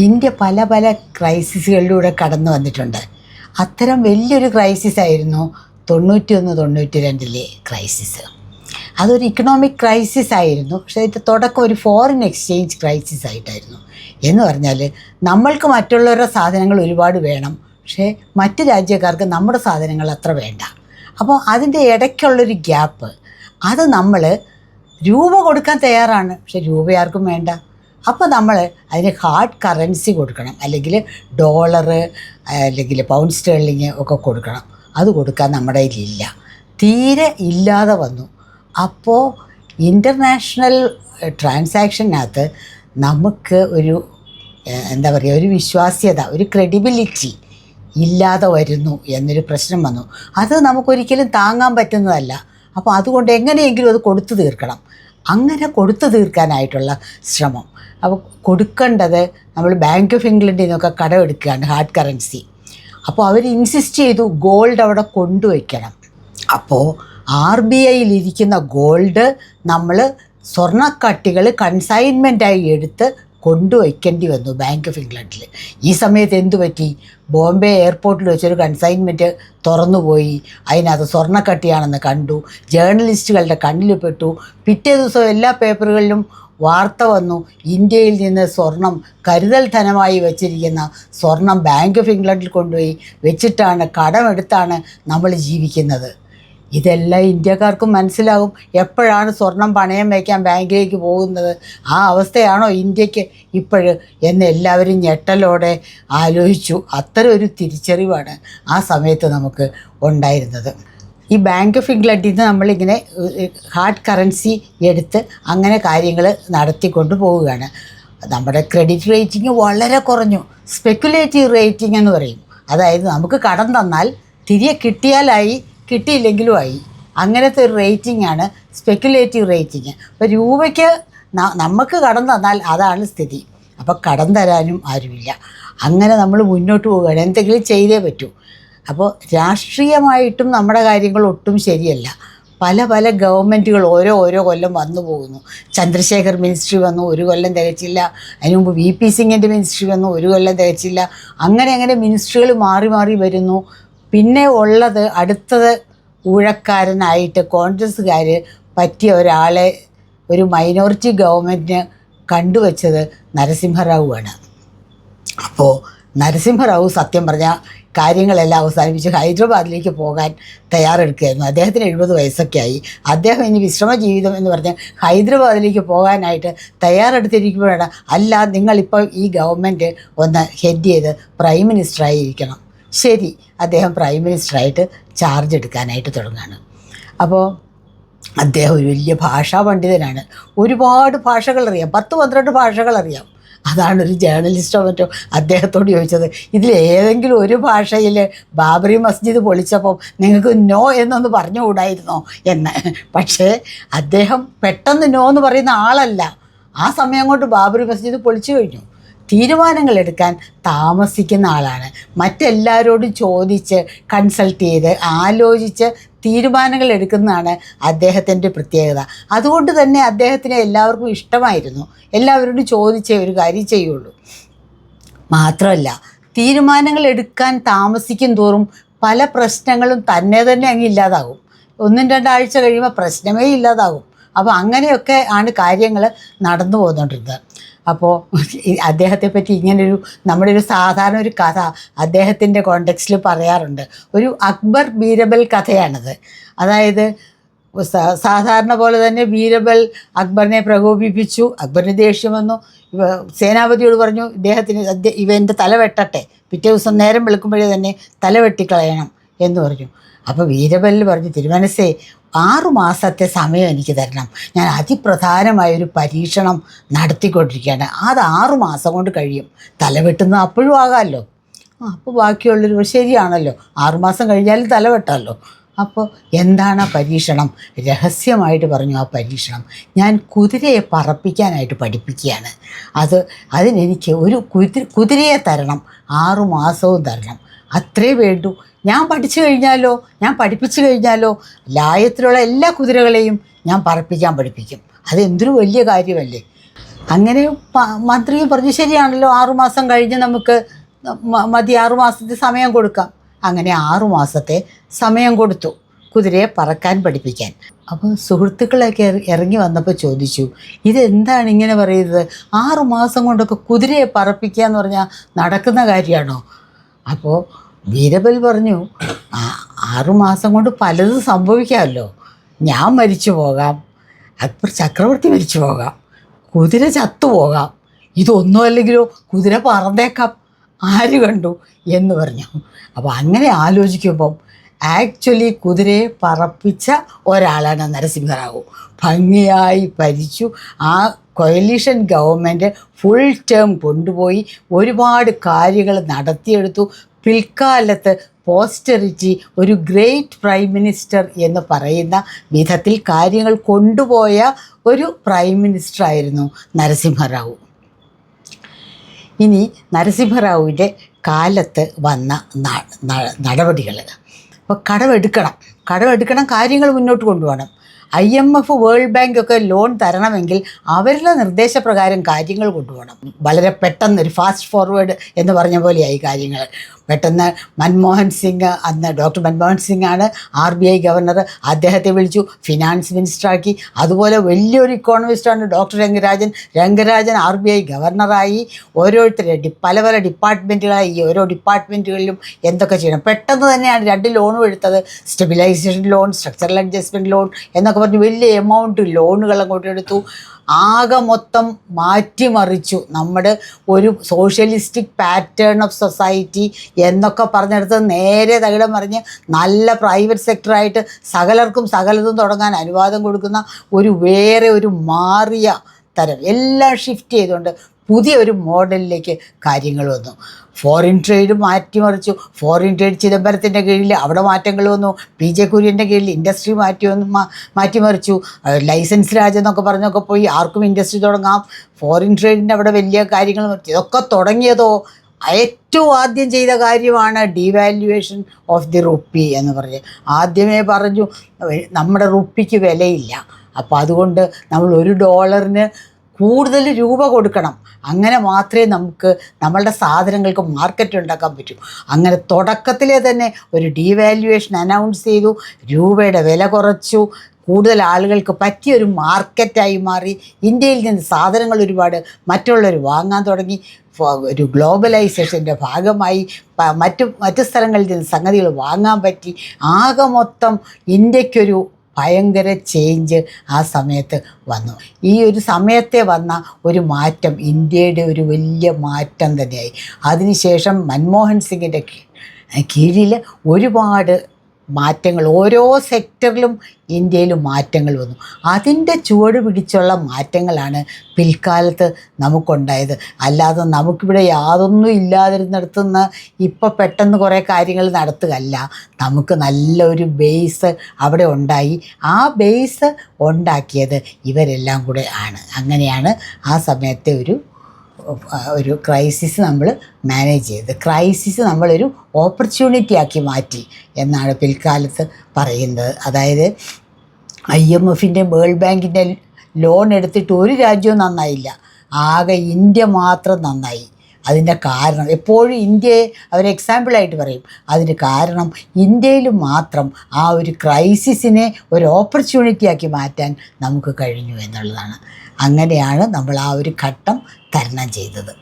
India പല പല ക്രൈസിസുകളിലൂടെ കടന്നു വന്നിട്ടുണ്ട്. അത്തരം വലിയൊരു ക്രൈസിസ് ആയിരുന്നു തൊണ്ണൂറ്റി ഒന്ന് തൊണ്ണൂറ്റി രണ്ടിലെ ക്രൈസിസ്. അതൊരു ഇക്കണോമിക് ക്രൈസിസ് ആയിരുന്നു. പക്ഷേ ഇത് തുടക്കം ഒരു ഫോറിൻ എക്സ്ചേഞ്ച് ക്രൈസിസ് ആയിട്ടായിരുന്നു. എന്ന് പറഞ്ഞാൽ നമ്മൾക്ക് മറ്റുള്ളവരുടെ സാധനങ്ങൾ ഒരുപാട് വേണം. പക്ഷേ മറ്റ് രാജ്യക്കാർക്ക് നമ്മുടെ സാധനങ്ങൾ അത്ര വേണ്ട. അപ്പോൾ അതിന്റെ ഇടയ്ക്കുള്ളൊരു ഗ്യാപ്പ് അത് നമ്മൾ രൂപ കൊടുക്കാൻ തയ്യാറാണ്. പക്ഷെ രൂപ ആർക്കും വേണ്ട. അപ്പോൾ നമ്മൾ അതിന് ഹാർഡ് കറൻസി കൊടുക്കണം. അല്ലെങ്കിൽ ഡോളറ് അല്ലെങ്കിൽ പൗണ്ട് സ്റ്റേർലിങ് ഒക്കെ കൊടുക്കണം. അത് കൊടുക്കാൻ നമ്മുടെ കയ്യിലില്ല. തീരെ ഇല്ലാതെ വന്നു. അപ്പോൾ ഇന്റർനാഷണൽ ട്രാൻസാക്ഷനകത്ത് നമുക്ക് ഒരു എന്താ പറയുക ഒരു വിശ്വാസ്യത ഒരു ക്രെഡിബിലിറ്റി ഇല്ലാതെ വരുന്നു എന്നൊരു പ്രശ്നം വന്നു. അത് നമുക്കൊരിക്കലും താങ്ങാൻ പറ്റുന്നതല്ല. അപ്പോൾ അതുകൊണ്ട് എങ്ങനെയെങ്കിലും അത് കൊടുത്തു തീർക്കണം. അങ്ങനെ കൊടുത്തു തീർക്കാനായിട്ടുള്ള ശ്രമം. അപ്പോൾ കൊടുക്കേണ്ടത് നമ്മൾ ബാങ്ക് ഓഫ് ഇംഗ്ലണ്ടിൽ നിന്നൊക്കെ കടമെടുക്കുകയാണ് ഹാർഡ് കറൻസി അപ്പോൾ അവർ ഇൻസിസ്റ്റ് ചെയ്തു ഗോൾഡ് അവിടെ കൊണ്ടുവയ്ക്കണം. അപ്പോൾ ആർ ബി ഐയിലിരിക്കുന്ന ഗോൾഡ് നമ്മൾ സ്വർണക്കട്ടികൾ കൺസൈൻമെന്റായി എടുത്ത് കൊണ്ടുവയ്ക്കേണ്ടി വന്നു ബാങ്ക് ഓഫ് ഇംഗ്ലണ്ടിൽ ഈ സമയത്ത് എന്തു പറ്റി? ബോംബെ എയർപോർട്ടിൽ വെച്ചൊരു കൺസൈൻമെന്റ് തുറന്നുപോയി. അതിനകത്ത് സ്വർണക്കട്ടിയാണെന്ന് കണ്ടു. ജേർണലിസ്റ്റുകളുടെ കണ്ണിൽ പെട്ടു പിറ്റേ ദിവസം എല്ലാ പേപ്പറുകളിലും വാർത്ത വന്നു. ഇന്ത്യയിൽ നിന്ന് സ്വർണം കരുതൽ ധനമായി വെച്ചിരിക്കുന്ന സ്വർണം ബാങ്ക് ഓഫ് ഇംഗ്ലണ്ടിൽ കൊണ്ടുപോയി വെച്ചിട്ടാണ് കടമെടുത്താണ് നമ്മൾ ജീവിക്കുന്നത്. ഇതെല്ലാം ഇന്ത്യക്കാർക്കും മനസ്സിലാകും. എപ്പോഴാണ് സ്വർണം പണയം വയ്ക്കാൻ ബാങ്കിലേക്ക് പോകുന്നത്? ആ അവസ്ഥയാണോ ഇന്ത്യയ്ക്ക് ഇപ്പോഴ്? എന്ന് എല്ലാവരും ഞെട്ടലോടെ ആലോചിച്ചു. അത്തരം ഒരു തിരിച്ചറിവാണ് ആ സമയത്ത് നമുക്ക് ഉണ്ടായിരുന്നത്. ഈ ബാങ്ക് ഓഫ് ഇംഗ്ലണ്ടിൽ നിന്ന് നമ്മളിങ്ങനെ ഹാർഡ് കറൻസി എടുത്ത് അങ്ങനെ കാര്യങ്ങൾ നടത്തിക്കൊണ്ട് പോവുകയാണ്. നമ്മുടെ ക്രെഡിറ്റ് റേറ്റിംഗ് വളരെ കുറഞ്ഞു. സ്പെക്കുലേറ്റീവ് റേറ്റിംഗ് എന്ന് പറയും. അതായത് നമുക്ക് കടം തന്നാൽ തിരികെ കിട്ടിയാലായി കിട്ടിയില്ലെങ്കിലും ആയി അങ്ങനത്തെ ഒരു റേറ്റിംഗ് ആണ് സ്പെക്കുലേറ്റീവ് റേറ്റിംഗ് അപ്പോൾ രൂപയ്ക്ക് നമുക്ക് കടം തന്നാൽ അതാണ് സ്ഥിതി. അപ്പോൾ കടം തരാനും ആരുമില്ല. അങ്ങനെ നമ്മൾ മുന്നോട്ട് പോവുകയാണ്. എന്തെങ്കിലും ചെയ്തേ പറ്റൂ. അപ്പോൾ രാഷ്ട്രീയമായിട്ടും നമ്മുടെ കാര്യങ്ങൾ ഒട്ടും ശരിയല്ല. പല പല ഗവൺമെന്റുകൾ ഓരോ ഓരോ കൊല്ലം വന്നു പോകുന്നു. ചന്ദ്രശേഖർ മിനിസ്ട്രി വന്നു ഒരു കൊല്ലം തികച്ചില്ല. അതിന് മുമ്പ് വി പി സിംഗിന്റെ മിനിസ്ട്രി വന്നു ഒരു കൊല്ലം തികച്ചില്ല. അങ്ങനെ അങ്ങനെ മിനിസ്ട്രികൾ മാറി മാറി വരുന്നു. പിന്നെ ഉള്ളത് അടുത്തത് ഊഴക്കാരനായിട്ട് കോൺഗ്രസ്സുകാർ പറ്റിയ ഒരാളെ ഒരു മൈനോറിറ്റി ഗവൺമെന്റിന് കണ്ടുവച്ചത് നരസിംഹറാവുവാണ്. അപ്പോൾ നരസിംഹറാവു സത്യം പറഞ്ഞാൽ കാര്യങ്ങളെല്ലാം അവസാനിപ്പിച്ച് ഹൈദരാബാദിലേക്ക് പോകാൻ തയ്യാറെടുക്കുകയായിരുന്നു. അദ്ദേഹത്തിന് എഴുപത് വയസ്സൊക്കെ ആയി അദ്ദേഹം ഇനി വിശ്രമ ജീവിതം എന്ന് പറഞ്ഞ് ഹൈദരാബാദിലേക്ക് പോകാനായിട്ട് തയ്യാറെടുത്തിരിക്കുമ്പോഴാണ് അല്ല നിങ്ങളിപ്പോൾ ഈ ഗവൺമെന്റ് ഒന്ന് ഹെഡ് ചെയ്ത് പ്രൈം മിനിസ്റ്ററായി ഇരിക്കണം ശരി അദ്ദേഹം പ്രൈം മിനിസ്റ്ററായിട്ട് ചാർജ് എടുക്കാനായിട്ട് തുടങ്ങുകയാണ് അപ്പോൾ അദ്ദേഹം ഒരു വലിയ ഭാഷാ പണ്ഡിതനാണ്. ഒരുപാട് ഭാഷകൾ അറിയാം. പത്ത് പന്ത്രണ്ട് ഭാഷകൾ അറിയാം. അതാണ് ഒരു ജേർണലിസ്റ്റോ മറ്റോ അദ്ദേഹത്തോട് ചോദിച്ചത്. ഇതിൽ ഏതെങ്കിലും ഒരു ഭാഷയിൽ ബാബറി മസ്ജിദ് പൊളിച്ചപ്പം നിങ്ങൾക്ക് നോ എന്നൊന്ന് പറഞ്ഞുകൂടായിരുന്നോ എന്ന്. പക്ഷേ അദ്ദേഹം പെട്ടെന്ന് നോ എന്ന് പറയുന്ന ആളല്ല. ആ സമയം കൊണ്ട് ബാബറി മസ്ജിദ് പൊളിച്ചു കഴിഞ്ഞു. തീരുമാനങ്ങൾ എടുക്കാൻ താമസിക്കുന്ന ആളാണ്. മറ്റെല്ലാവരോടും ചോദിച്ച് കൺസൾട്ട് ചെയ്ത് ആലോചിച്ച് തീരുമാനങ്ങൾ എടുക്കുന്നതാണ് അദ്ദേഹത്തിന്റെ പ്രത്യേകത. അതുകൊണ്ട് തന്നെ അദ്ദേഹത്തിന് എല്ലാവർക്കും ഇഷ്ടമായിരുന്നു. എല്ലാവരോടും ചോദിച്ചേ ഒരു കാര്യം ചെയ്യുള്ളൂ. മാത്രമല്ല തീരുമാനങ്ങൾ എടുക്കാൻ താമസിക്കും തോറും പല പ്രശ്നങ്ങളും തന്നെ തന്നെ അങ്ങ് ഇല്ലാതാകും. ഒന്നും രണ്ടാഴ്ച കഴിയുമ്പോൾ പ്രശ്നമേ ഇല്ലാതാകും. അപ്പോൾ അങ്ങനെയൊക്കെ ആണ് കാര്യങ്ങൾ നടന്നു പോന്നുകൊണ്ടിരുന്നത്. അപ്പോൾ അദ്ദേഹത്തെ പറ്റി ഇങ്ങനെ ഒരു നമ്മുടെ ഒരു സാധാരണ ഒരു കഥ അദ്ദേഹത്തിന്റെ കോണ്ടെക്സ്റ്റിൽ പറയാറുണ്ട്. ഒരു അക്ബർ ബീരബൽ കഥയാണത്. അതായത് സാധാരണ പോലെ തന്നെ ബീരബൽ അക്ബറിനെ പ്രകോപിപ്പിച്ചു. അക്ബറിന് ദേഷ്യം വന്നു. സേനാപതിയോട് പറഞ്ഞു ഇദ്ദേഹത്തിന് ഇവന്റെ തല വെട്ടട്ടെ. പിറ്റേ ദിവസം നേരം വെളുക്കുമ്പോഴേ തന്നെ തല വെട്ടിക്കളയണം എന്ന് പറഞ്ഞു. അപ്പോൾ വീരബലിൽ പറഞ്ഞു തിരുമനസ്സേ ആറു മാസത്തെ സമയം എനിക്ക് തരണം. ഞാൻ അതിപ്രധാനമായ ഒരു പരീക്ഷണം നടത്തിക്കൊണ്ടിരിക്കുകയാണ്. അത് ആറു മാസം കൊണ്ട് കഴിയും. തലവെട്ടുന്ന അപ്പോഴും ആകാമല്ലോ. അപ്പോൾ ബാക്കിയുള്ളൊരു ശരിയാണല്ലോ. ആറുമാസം കഴിഞ്ഞാലും തല വെട്ടാമല്ലോ അപ്പോൾ എന്താണ് ആ പരീക്ഷണം? രഹസ്യമായിട്ട് പറഞ്ഞു ആ പരീക്ഷണം. ഞാൻ കുതിരയെ പറപ്പിക്കാനായിട്ട് പഠിപ്പിക്കുകയാണ്. അത് അതിനെനിക്ക് ഒരു കുതിര കുതിരയെ തരണം. ആറുമാസവും തരണം. അത്രേ വേണ്ടൂ. ഞാൻ പഠിച്ചു കഴിഞ്ഞാലോ ഞാൻ പഠിപ്പിച്ചു കഴിഞ്ഞാലോ ലായത്തിലുള്ള എല്ലാ കുതിരകളെയും ഞാൻ പറപ്പിക്കാൻ പഠിപ്പിക്കും. അതെന്തൊരു വലിയ കാര്യമല്ലേ? അങ്ങനെ മന്ത്രിയും മന്ത്രി പറഞ്ഞു ശരിയാണല്ലോ ആറുമാസം കഴിഞ്ഞ് നമുക്ക് മതി ആറുമാസത്തെ സമയം കൊടുക്കാം. അങ്ങനെ ആറുമാസത്തെ സമയം കൊടുത്തു കുതിരയെ പറക്കാൻ പഠിപ്പിക്കാൻ. അപ്പോൾ സുഹൃത്തുക്കളൊക്കെ ഇറങ്ങി വന്നപ്പോൾ ചോദിച്ചു ഇതെന്താണ് ഇങ്ങനെ പറയുന്നത്? ആറുമാസം കൊണ്ടൊക്കെ കുതിരയെ പറപ്പിക്കുക എന്ന് പറഞ്ഞാൽ നടക്കുന്ന കാര്യമാണോ അപ്പോൾ വീരബൽ പറഞ്ഞു "ആ, ആറുമാസം കൊണ്ട് പലതും സംഭവിക്കാമല്ലോ. ഞാൻ മരിച്ചു പോകാം. അക്ബർ ചക്രവർത്തി മരിച്ചു പോകാം. കുതിര ചത്തുപോകാം ഇതൊന്നും അല്ലെങ്കിലോ കുതിര പറന്നേക്കാം. ആര് കണ്ടു? എന്ന് പറഞ്ഞു. അപ്പോൾ അങ്ങനെ ആലോചിക്കുമ്പം ആക്ച്വലി കുതിരയെ പറപ്പിച്ച ഒരാളാണ് നരസിംഹറാവു. ഭംഗിയായി ഭരിച്ചു. ആ കൊയലീഷൻ ഗവൺമെന്റ് ഫുൾ ടേം കൊണ്ടുപോയി ഒരുപാട് കാര്യങ്ങൾ നടത്തിയെടുത്തു. പിൽക്കാലത്ത് പോസ്റ്ററിറ്റി ഒരു ഗ്രേറ്റ് പ്രൈം മിനിസ്റ്റർ എന്ന് പറയുന്ന വിധത്തിൽ കാര്യങ്ങൾ കൊണ്ടുപോയ ഒരു പ്രൈം മിനിസ്റ്റർ ആയിരുന്നു നരസിംഹറാവു. ഇനി നരസിംഹറാവുവിന്റെ കാലത്ത് വന്ന നടപടികൾ. അപ്പോൾ കടമെടുക്കണം. കടമെടുക്കണം കാര്യങ്ങൾ മുന്നോട്ട് കൊണ്ടുപോകണം. I M F world bank ഒക്കെ ലോൺ തരണമെങ്കിൽ അവരുടെ നിർദ്ദേശപ്രകാരം കാര്യങ്ങൾ കൊണ്ടുപോകണം. വളരെ പെട്ടെന്നൊരു ഫാസ്റ്റ് ഫോർവേഡ് എന്ന് പറഞ്ഞ പോലെയായി കാര്യങ്ങൾ. പെട്ടെന്ന് മൻമോഹൻ സിംഗ് അന്ന് ഡോക്ടർ മൻമോഹൻ സിംഗ് ആണ് ആർ ബി ഐ ഗവർണർ അദ്ദേഹത്തെ വിളിച്ചു. ഫിനാൻസ് മിനിസ്റ്ററാക്കി അതുപോലെ വലിയൊരു ഇക്കോണമിസ്റ്റാണ് doctor Rangarajan. Rangarajan R B I ഗവർണറായി ഓരോരുത്തരെ പല പല ഡിപ്പാർട്ട്മെന്റുകളായി ഈ ഓരോ ഡിപ്പാർട്ട്മെന്റുകളിലും എന്തൊക്കെ ചെയ്യണം? പെട്ടെന്ന് തന്നെയാണ് രണ്ട് ലോണും എടുത്തത്. Stabilisation loan structural adjustment loan എന്നൊക്കെ പറഞ്ഞ് വലിയ എമൗണ്ട് ലോണുകൾ അങ്ങോട്ട് എടുത്തു. ആകെ മൊത്തം മാറ്റിമറിച്ചു. നമ്മുടെ ഒരു സോഷ്യലിസ്റ്റിക് പാറ്റേൺ ഓഫ് സൊസൈറ്റി എന്നൊക്കെ പറഞ്ഞെടുത്ത് നേരെ തകിടം മറിഞ്ഞ് നല്ല പ്രൈവറ്റ് സെക്ടറായിട്ട് സകലർക്കും സകലതും തുടങ്ങാൻ അനുവാദം കൊടുക്കുന്ന ഒരു വേറെ ഒരു മാറിയ തരം. എല്ലാം ഷിഫ്റ്റ് ചെയ്തുകൊണ്ട് പുതിയ ഒരു മോഡലിലേക്ക് കാര്യങ്ങൾ വന്നു. ഫോറിൻ ട്രേഡ് മാറ്റിമറിച്ചു. ഫോറിൻ ട്രേഡ് ചിദംബരത്തിന്റെ കീഴിൽ അവിടെ മാറ്റങ്ങൾ വന്നു. പി ജെ കുര്യന്റെ കീഴിൽ ഇൻഡസ്ട്രി മാറ്റി വന്നു മാറ്റിമറിച്ചു. ലൈസൻസ് രാജെന്നൊക്കെ പറഞ്ഞൊക്കെ പോയി ആർക്കും ഇൻഡസ്ട്രി തുടങ്ങാം. ഫോറിൻ ട്രേഡിന്റെ അവിടെ വലിയ കാര്യങ്ങൾ ഇതൊക്കെ തുടങ്ങിയതോ? ഏറ്റവും ആദ്യം ചെയ്ത കാര്യമാണ് ഡീവാല്യുവേഷൻ ഓഫ് ദി റുപ്പി എന്ന് പറഞ്ഞ്. ആദ്യമേ പറഞ്ഞു നമ്മുടെ റുപ്പിക്ക് വിലയില്ല. അപ്പോൾ അതുകൊണ്ട് നമ്മൾ ഒരു ഡോളറിന് കൂടുതൽ രൂപ കൊടുക്കണം. അങ്ങനെ മാത്രമേ നമുക്ക് നമ്മളുടെ സാധനങ്ങൾക്ക് മാർക്കറ്റ് ഉണ്ടാക്കാൻ പറ്റൂ. അങ്ങനെ തുടക്കത്തിലെ തന്നെ ഒരു ഡീവാല്യുവേഷൻ അനൗൺസ് ചെയ്തു. രൂപയുടെ വില കുറച്ചു. കൂടുതൽ ആളുകൾക്ക് പറ്റിയൊരു മാർക്കറ്റായി മാറി. ഇന്ത്യയിൽ നിന്ന് സാധനങ്ങൾ ഒരുപാട് മറ്റുള്ളവർ വാങ്ങാൻ തുടങ്ങി. ഒരു ഗ്ലോബലൈസേഷന്റെ ഭാഗമായി മറ്റു മറ്റു സ്ഥലങ്ങളിൽ നിന്ന് സംഗതികൾ വാങ്ങാൻ പറ്റി. ആകെ മൊത്തം ഇന്ത്യക്കൊരു ഭയങ്കര ചേഞ്ച് ആ സമയത്ത് വന്നു. ഈ ഒരു സമയത്തെ വന്ന ഒരു മാറ്റം ഇന്ത്യയുടെ ഒരു വലിയ മാറ്റം തന്നെയായി. അതിനുശേഷം മൻമോഹൻ സിംഗിന്റെ കീഴിൽ ഒരുപാട് മാറ്റങ്ങൾ ഓരോ സെക്ടറിലും ഇന്ത്യയിൽ മാറ്റങ്ങൾ വന്നു. അതിന്റെ ചുവട് പിടിച്ചുള്ള മാറ്റങ്ങളാണ് പിൽക്കാലത്ത് നമുക്കുണ്ടായത്. അല്ലാതെ നമുക്കിവിടെ യാതൊന്നും ഇല്ലാതിരുന്നിടത്തുനിന്ന് ഇപ്പോൾ പെട്ടെന്ന് കുറേ കാര്യങ്ങൾ നടത്തുകയല്ല. നമുക്ക് നല്ലൊരു ബേസ് അവിടെ ഉണ്ടായി. ആ ബേസ് ഉണ്ടാക്കിയത് ഇവരെല്ലാം കൂടെ ആണ്. അങ്ങനെയാണ് ആ സമയത്തെ ഒരു ഒരു ക്രൈസിസ് നമ്മൾ മാനേജ് ചെയ്ത്. ക്രൈസിസ് നമ്മളൊരു ഓപ്പർച്യൂണിറ്റി ആക്കി മാറ്റി എന്നാണ് പിൽക്കാലത്ത് പറയുന്നത്. അതായത് ഐ എം എഫിന്റെ വേൾഡ് ബാങ്കിന്റെ ലോൺ എടുത്തിട്ട് ഒരു രാജ്യവും നന്നായില്ല. ആകെ ഇന്ത്യ മാത്രം നന്നായി. അതിന്റെ കാരണം എപ്പോഴും ഇന്ത്യയെ അവർ എക്സാമ്പിളായിട്ട് പറയും. അതിന് കാരണം ഇന്ത്യയിൽ മാത്രം ആ ഒരു ക്രൈസിസിനെ ഒരു ഓപ്പർച്യൂണിറ്റി ആക്കി മാറ്റാൻ നമുക്ക് കഴിഞ്ഞു എന്നുള്ളതാണ്. അങ്ങനെയാണ് നമ്മൾ ആ ഒരു ഘട്ടം തരണം ചെയ്തത്.